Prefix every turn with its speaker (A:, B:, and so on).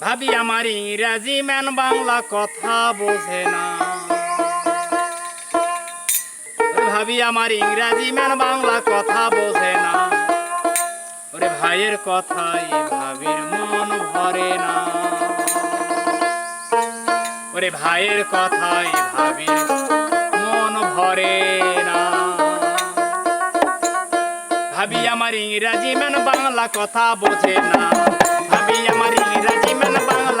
A: ভাবি আমার ইংরাজি ম্যান বাংলা কথা বোঝে না। ভাবি আমার ইংরাজি ম্যান বাংলা কথা বোঝে না। ওরে ভাইয়ের কথাই ভাবির মন ভরে না। ওরে ভাইয়ের কথাই ভাবির মন ভরে না। ভাবি আমার ইংরাজি ম্যান বাংলা কথা বোঝে না। bang bang